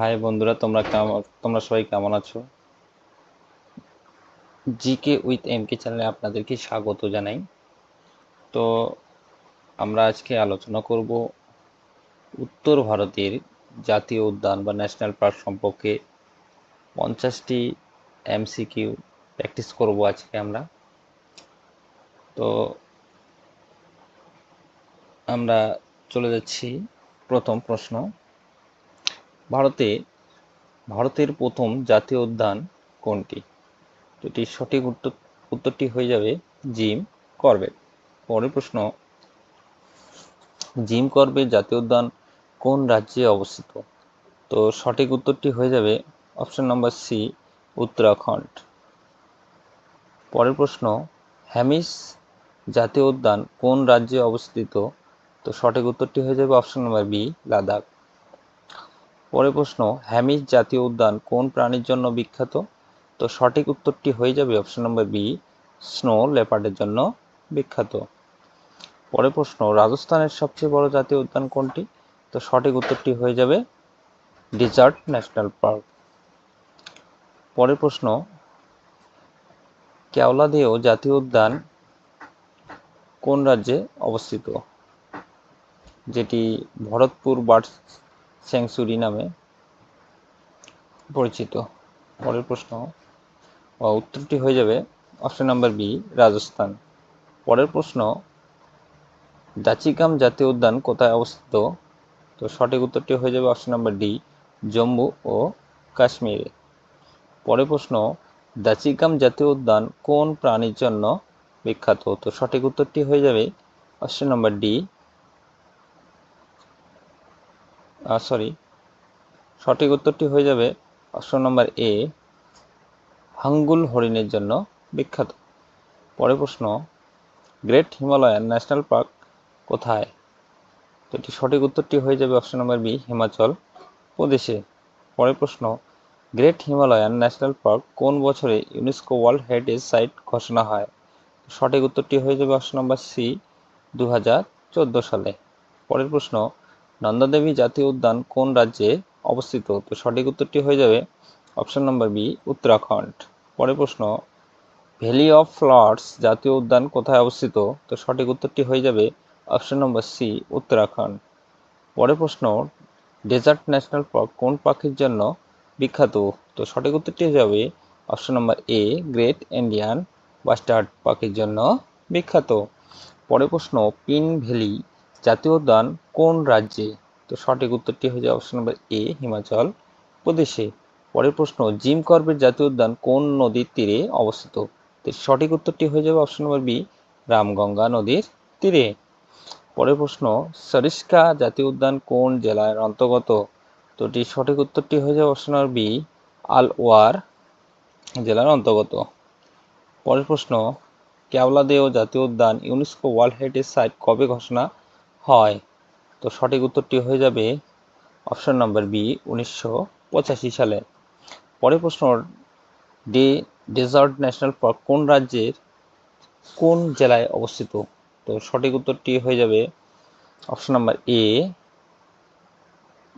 High বন্ধুরা, তোমরা কেমন তোমরা সবাই কেমন আছো? জিকে উইথ এম কে চ্যানেলে আপনাদেরকে স্বাগত জানাই। তো আমরা আজকে আলোচনা করব উত্তর ভারতের জাতীয় উদ্যান বা ন্যাশনাল পার্ক সম্পর্কে। পঞ্চাশটি এমসিকিউ প্র্যাকটিস করব আজকে আমরা। তো আমরা চলে যাচ্ছি প্রথম প্রশ্ন। ভারতে, ভারতের প্রথম জাতীয় উদ্যান কোনটি? এটির সঠিক উত্তর উত্তরটি হয়ে যাবে জিম করবেট পরের প্রশ্ন, জিম করবেট জাতীয় উদ্যান কোন রাজ্যে অবস্থিত? তো সঠিক উত্তরটি হয়ে যাবে অপশন নম্বর সি, উত্তরাখণ্ড। পরের প্রশ্ন হ্যামিস জাতীয় উদ্যান কোন রাজ্যে অবস্থিত? তো সঠিক উত্তরটি হয়ে যাবে অপশন নম্বর বি, লাদাখ। পরের প্রশ্ন হ্যামিস জাতীয় উদ্যান কোন প্রাণীর জন্য বিখ্যাত? তো সঠিক উত্তরটি হয়ে যাবে অপশন নম্বর বি, স্নো লেপার্ডের জন্য বিখ্যাত। পরের প্রশ্ন, রাজস্থানের সবচেয়ে বড় জাতীয় উদ্যান কোনটি? তো সঠিক উত্তরটি হয়ে যাবে ডিজার্ট ন্যাশনাল পার্ক। পরের প্রশ্ন, কেওলাদেও জাতীয় উদ্যান কোন রাজ্যে অবস্থিত? যেটি ভরতপুর বার্ড স্যাংচুরি নামে পরিচিত। পরের প্রশ্ন উত্তরটি হয়ে যাবে অপশন নাম্বার বি, রাজস্থান। পরের প্রশ্ন, দাচিকাম জাতীয় উদ্যান কোথায় অবস্থিত? তো সঠিক উত্তরটি হয়ে যাবে অপশন নাম্বার ডি, জম্মু ও কাশ্মীরে। পরের প্রশ্ন, দাচিকাম জাতীয় উদ্যান কোন প্রাণীর জন্য বিখ্যাত? তো সঠিক উত্তরটি হয়ে যাবে অপশন নাম্বার ডি সরি সঠিক উত্তরটি হয়ে যাবে অপশন নম্বর এ হাঙ্গুল হরিণের জন্য বিখ্যাত। পরের প্রশ্ন, গ্রেট হিমালয়ান ন্যাশনাল পার্ক কোথায়? তো এটি সঠিক উত্তরটি হয়ে যাবে অপশন নম্বর বি হিমাচল প্রদেশে। পরের প্রশ্ন, গ্রেট হিমালয়ান ন্যাশনাল পার্ক কোন বছরে ইউনেস্কো ওয়ার্ল্ড হেরিটেজ সাইট ঘোষণা হয়? সঠিক উত্তরটি হয়ে যাবে অপশন নম্বর সি দু হাজার চোদ্দ সালে। পরের প্রশ্ন নন্দাদেবী জাতীয় উদ্যান কোন রাজ্যে অবস্থিত? তো সঠিক উত্তরটি হয়ে যাবে অপশন নম্বর বি উত্তরাখণ্ড। পরের প্রশ্ন, ভ্যালি অফ ফ্লাওয়ার্স জাতীয় উদ্যান কোথায় অবস্থিত? তো সঠিক উত্তরটি হয়ে যাবে অপশন নম্বর সি উত্তরাখণ্ড। পরের প্রশ্ন ডেজার্ট ন্যাশনাল পার্ক কোন পাখির জন্য বিখ্যাত? তো সঠিক উত্তরটি হয়ে যাবে option number A great Indian bustard পাখির জন্য বিখ্যাত। পরের প্রশ্ন, পিন ভ্যালি জাতীয় উদ্যান কোন রাজ্যে? তো সঠিক উত্তরটি হয়ে যাবে অপশন নম্বর এ হিমাচল প্রদেশে। পরের প্রশ্ন, জিম করবেট জাতীয় উদ্যান কোন নদীর তীরে অবস্থিত? তো সঠিক উত্তরটি হয়ে যাবে অপশন নম্বর বি রামগঙ্গা নদীর তীরে। পরের প্রশ্ন সরিস্কা জাতীয় উদ্যান কোন জেলার অন্তর্গত? তো এটির সঠিক উত্তরটি হয়ে যাবে অপশন নম্বর বি আলওয়ার জেলার অন্তর্গত। পরের প্রশ্ন, কেওলাদেও জাতীয় উদ্যান ইউনেস্কো ওয়ার্ল্ড হেরিটেজ সাইট কবে ঘোষণা? হয়। তো সঠিক উত্তরটি হয়ে যাবে অপশন নাম্বার বি, উনিশশো পঁচাশি সালে। পরের প্রশ্ন, ডে, ডেজার্ট ন্যাশনাল পার্ক কোন রাজ্যের কোন জেলায় অবস্থিত? তো সঠিক উত্তরটি হয়ে যাবে অপশন নাম্বার এ,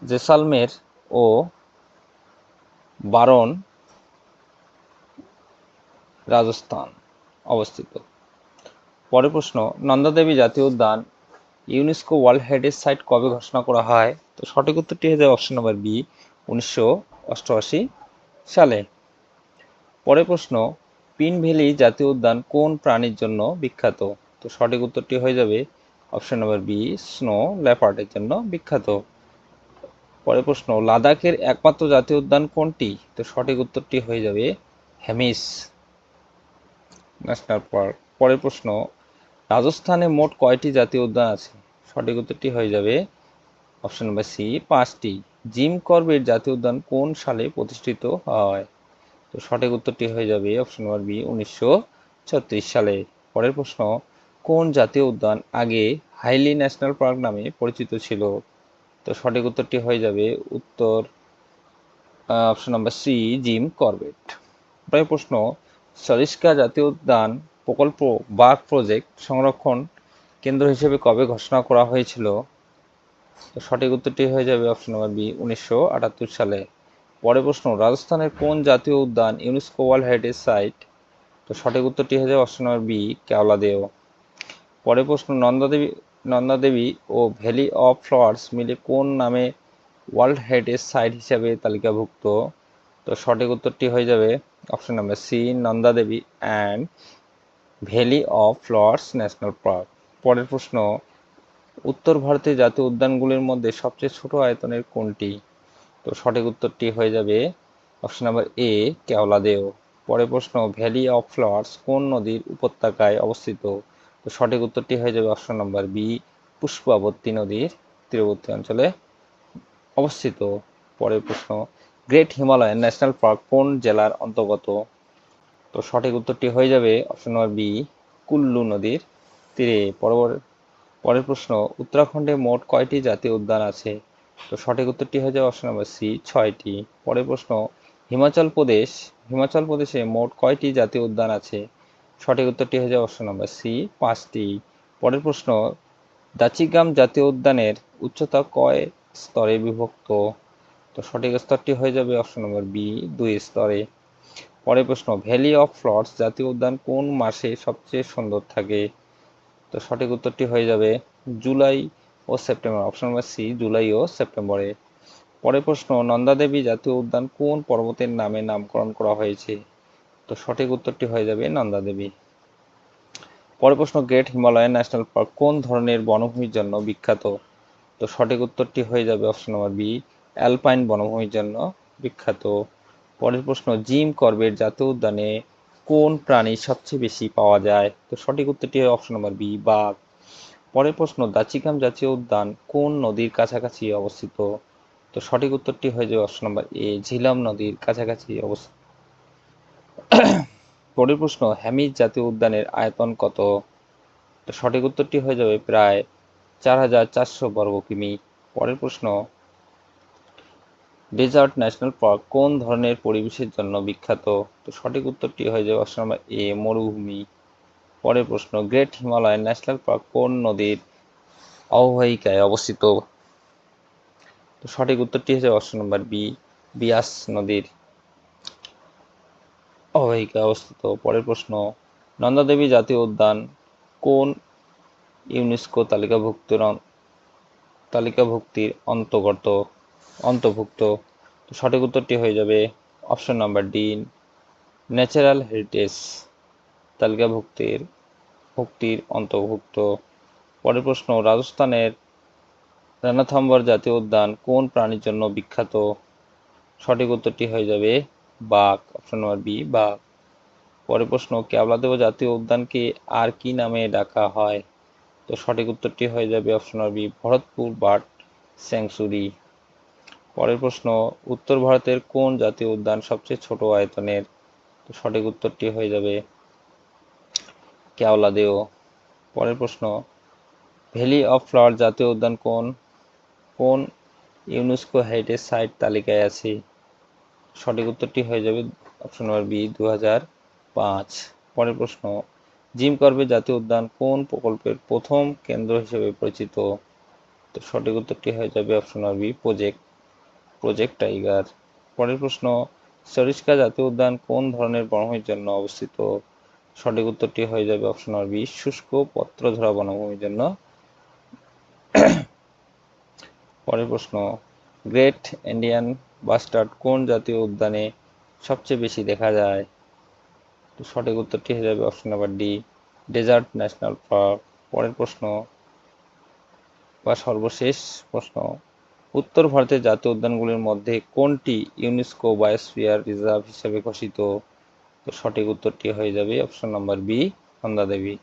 জেসালমের ও বারণ রাজস্থান অবস্থিত। পরের প্রশ্ন নন্দাদেবী জাতীয় উদ্যান ইউনেস্কো ওয়ার্ল্ড হেরিটেজ সাইট কবে ঘোষণা করা হয়? তো সঠিক উত্তরটি হয়ে যাবে অপশন নম্বর বি উনিশশো অষ্টআশি সালে। পরের প্রশ্ন, পিন ভ্যালি জাতীয় উদ্যান কোন প্রাণীর জন্য বিখ্যাত? তো সঠিক উত্তরটি হয়ে যাবে অপশন নম্বর বি স্নো লেপার্ডের জন্য বিখ্যাত। পরের প্রশ্ন, লাদাখের একমাত্র জাতীয় উদ্যান কোনটি? তো সঠিক উত্তরটি হয়ে যাবে হ্যামিস ন্যাশনাল পার্ক। পরের প্রশ্ন রাজস্থানে মোট কয়টি জাতীয় উদ্যান আছে? সঠিক উত্তরটি হয়ে যাবে অপশন নম্বর সি, পাঁচটি। জিম করবেট জাতীয় উদ্যান কোন সালে প্রতিষ্ঠিত হয়? তো সঠিক উত্তরটি হয়ে যাবে অপশন নম্বর বি, উনিশশো ছত্রিশ সালে। পরের প্রশ্ন, কোন জাতীয় উদ্যান আগে হাইলি ন্যাশনাল পার্ক নামে পরিচিত ছিল? তো সঠিক উত্তরটি হয়ে যাবে উত্তর option number C, Jim Corbett পরের প্রশ্ন সরিস্কা জাতীয় উদ্যান প্রকল্প বা প্রজেক্ট সংরক্ষণ কেন্দ্র হিসেবে কবে ঘোষণা করা হয়েছিল? সঠিক উত্তরটি হয়ে যাবে অপশন নম্বর বি উনিশশো আটাত্তর সালে। পরের প্রশ্ন, রাজস্থানের কোন জাতীয় উদ্যান ইউনেস্কো ওয়ার্ল্ড হেরিটেজ সাইট তো সঠিক উত্তরটি হয়ে যাবে অপশন নম্বর বি কেওলাদেও। পরের প্রশ্ন, নন্দাদেবী নন্দাদেবী ও ভ্যালি অফ ফ্লাওয়ার্স মিলে কোন নামে ওয়ার্ল্ড হেরিটেজ সাইট হিসাবে তালিকাভুক্ত? তো সঠিক উত্তরটি হয়ে যাবে option number C Nandadevi and valley of flowers national park. পরের প্রশ্ন, উত্তর ভারতের জাতীয় উদ্যানগুলির মধ্যে সবচেয়ে ছোট আয়তনের কোনটি? তো সঠিক উত্তরটি হয়ে যাবে অপশন নাম্বার এ, কেওলাদেও। পরের প্রশ্ন, ভ্যালি অফ ফ্লাওয়ার্স কোন নদীর উপত্যকায় অবস্থিত? তো সঠিক উত্তরটি হয়ে যাবে অপশন নাম্বার বি পুষ্পাবতী নদীর তীরবর্তী অঞ্চলে অবস্থিত। পরের প্রশ্ন, গ্রেট হিমালয়ান ন্যাশনাল পার্ক কোন জেলার অন্তর্গত? তো সঠিক উত্তরটি হয়ে যাবে অপশন নম্বর বি কুল্লু নদীর তীরে। পরবর, পরের প্রশ্ন, উত্তরাখণ্ডে মোট কয়টি জাতীয় উদ্যান আছে? তো সঠিক উত্তরটি হয়ে যাবে অপশন নম্বর সি ছয়টি। পরের প্রশ্ন, হিমাচল প্রদেশ, হিমাচল প্রদেশে মোট কয়টি জাতীয় উদ্যান আছে? সঠিক উত্তরটি হয়ে যাবে অপশন নম্বর সি পাঁচটি। পরের প্রশ্ন দাচিগ্রাম জাতীয় উদ্যানের উচ্চতা কয় স্তরে বিভক্ত? তো সঠিক স্তরটি হয়ে যাবে অপশন নম্বর বি দুই স্তরে। পরের প্রশ্ন, ভ্যালি অফ ফ্লটস জাতীয় উদ্যান কোন মাসে সবচেয়ে সুন্দর থাকে? তো সঠিক উত্তরটি হয়ে যাবে জুলাই ও September. Option number C, July ও সেপ্টেম্বরে। পরের প্রশ্ন নন্দাদেবী জাতীয় উদ্যান কোন পর্বতের নামে নামকরণ করা হয়েছে? তো সঠিক উত্তরটি হয়ে যাবে নন্দাদেবী পরের প্রশ্ন, গ্রেট হিমালয়ান ন্যাশনাল পার্ক কোন ধরনের বনভূমির জন্য বিখ্যাত? তো সঠিক উত্তরটি হয়ে যাবে অপশন নম্বর বি, অ্যালপাইন বনভূমির জন্য বিখ্যাত। পরের প্রশ্ন, জিম করবেট জাতীয় উদ্যানে কোন প্রাণী সবচেয়ে বেশি পাওয়া যায়? তো সঠিক উত্তরটি অপশন নম্বর বি, বাঘ। পরের প্রশ্ন, দাচিকাম জাতীয় উদ্যান কোন নদীর কাছাকাছি অবস্থিত? তো সঠিক উত্তরটি হয়ে যাবে অপশন নম্বর এ, ঝিলাম নদীর কাছাকাছি অবস্থিত। পরের প্রশ্ন হ্যামিজ জাতীয় উদ্যানের আয়তন কত? তো সঠিক উত্তরটি হয়ে যাবে প্রায় চার হাজার চারশো বর্গ কিমি। পরের প্রশ্ন ডেজার্ট ন্যাশনাল পার্ক কোন ধরনের পরিবেশের জন্য বিখ্যাত? তো সঠিক উত্তরটি হয়ে যাবে অপশন নাম্বার এ মরুভূমি। পরের প্রশ্ন গ্রেট হিমালয়ান ন্যাশনাল পার্ক কোন নদীর অববাহিকায় অবস্থিত? তো সঠিক উত্তরটি হচ্ছে অপশন নাম্বার বি বিয়াস নদীর অববাহিকায় অবস্থিত। পরের প্রশ্ন, নন্দাদেবী জাতীয় উদ্যান কোন ইউনেস্কো তালিকাভুক্ত তালিকাভুক্তির অন্তর্গত? অন্তর্ভুক্ত। সঠিক উত্তরটি হয়ে যাবে option number D, natural heritage তালিকাভুক্তির, ভুক্তির অন্তর্ভুক্ত। পরের প্রশ্ন, রাজস্থানের রানাথাম্বর জাতীয় উদ্যান কোন প্রাণীর জন্য বিখ্যাত? সঠিক উত্তরটি হয়ে যাবে বাঘ, অপশন নাম্বার বি, বাঘ। পরের প্রশ্ন কেবলাদেব জাতীয় উদ্যানকে আর কি নামে ডাকা হয়? তো সঠিক উত্তরটি হয়ে যাবে option number B, Bharatpur bird sanctuary. পরের প্রশ্ন, উত্তর ভারতের কোন জাতীয় উদ্যান সবচেয়ে ছোট আয়তনের? সঠিক উত্তরটি হয়ে যাবে কেওলাদেও পরের প্রশ্ন, ভ্যালি অফ ফ্লাওয়ার জাতীয় উদ্যান কোন? কোন ইউনেস্কো হেরিটেজ সাইট তালিকায় আছে? সঠিক উত্তরটি হয়ে যাবে অপশন নম্বর বি দু পাঁচ। পরের প্রশ্ন, জিম করবে জাতীয় উদ্যান কোন প্রকল্পের প্রথম কেন্দ্র হিসেবে পরিচিত? তো সঠিক উত্তরটি হয়ে যাবে option number B, project. Project tiger পরের প্রশ্ন সরিষ্কা জাতীয় উদ্যান কোন ধরনের বনভূমির জন্য অবস্থিত? সঠিক উত্তরটি হয়ে যাবে অপশন নম্বর বি শুষ্ক পত্রধরা বনভূমির জন্য। পরের প্রশ্ন গ্রেট ইন্ডিয়ান বাস্টার্ড কোন জাতীয় উদ্যানে সবচেয়ে বেশি দেখা যায়? সঠিক উত্তরটি হয়ে যাবে option number D desert national park পরের প্রশ্ন, বা সর্বশেষ প্রশ্ন উত্তর ভারতের জাতীয় উদ্যানগুলির মধ্যে কোনটি ইউনেস্কো বায়োস্ফিয়ার রিজার্ভ হিসেবে ঘোষিত? তো সঠিক উত্তরটি হয়ে যাবে অপশন নাম্বার বি দেবী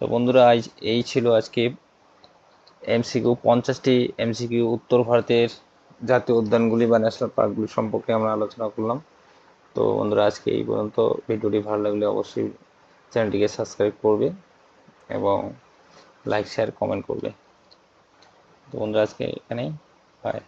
তো বন্ধুরা, আজ এই ছিল আজকে এমসিকিউ পঞ্চাশটি এমসিকিউ উত্তর ভারতের জাতীয় উদ্যানগুলি বা ন্যাশনাল পার্কগুলি সম্পর্কে আমরা আলোচনা করলাম। তো বন্ধুরা, আজকে এই পর্যন্ত। ভিডিওটি ভালো লাগলে অবশ্যই চ্যানেলটিকে সাবস্ক্রাইব করবে এবং লাইক শেয়ার কমেন্ট করবে। তো বন্ধুরা আজকে এখানেই বাই